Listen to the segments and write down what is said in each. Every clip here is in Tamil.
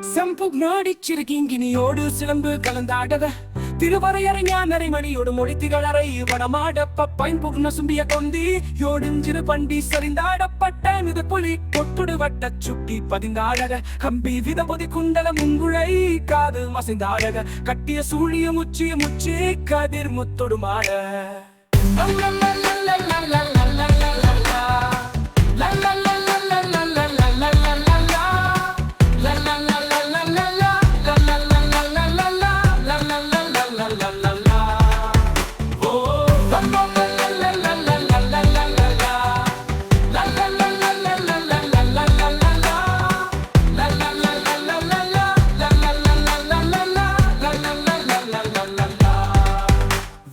செம்பு நாடிச்சிருக்கிங்கினியோடு சிலம்பு கலந்தாடவ. திருவரையறை ஞானரை மணியோடு மொழி திகழறை. வடமாடப்ப பப்பைன் சும்பிய கொந்தி. யோடுஞ்சிறு பண்டி சரிந்தாடப்பட்ட மித புலி கொட்டுடு வட்ட சுட்டி பதிந்தாடக. கம்பி விதபொதி குண்டல முங்குழை காது மசைந்தாடக. கட்டிய சூழிய முச்சிய முச்சி கதிர் முத்தொடுமாட.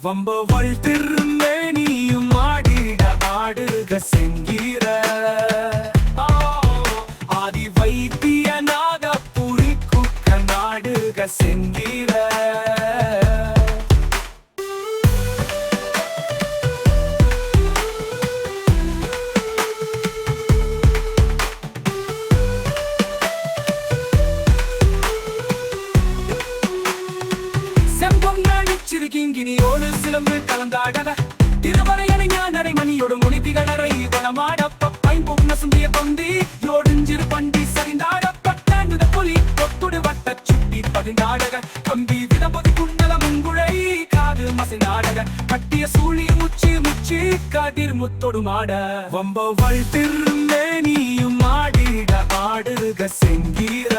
வம்பவள் திருமேனியும் ஆடிட ஆடுக செங்கீர. ஆதி வைத்தியனாக புரி நாடுக செங்கீர. நடிச்சிருக்கிங்கினியோடு சிலம்பு கலந்தாடத திருவரையணை ஞானரை மணியோடு முடித்திகளரை வளமாட பப்பை பொம்ன சுந்திய கொந்தி யோடுஞ்சிறு பண்டி சரிந்தாடப்பட்ட. புலி கொத்துடு வட்ட சுட்டி பதினாடக கம்பி விதபதி குண்டல முங்குழை காது மசிந்தாடக கட்டிய சூழி முச்சி முச்சி கதிர் முத்தொடு மாட. வம்பவள் திருமேனியும் ஆடிட ஆடுக செங்கீர.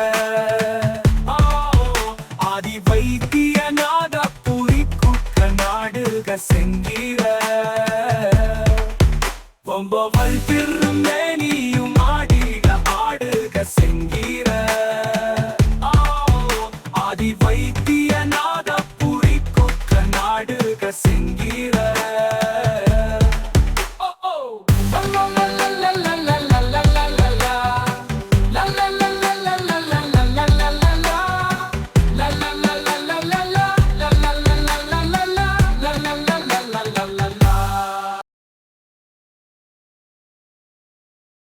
செங்கீர பொம்பவள் திருமேனியும் ஆடிட ஆடுக செங்கீர ஆ, ஆதி வைத்தியநாத புரி கொக்க நாடுக செங்கீர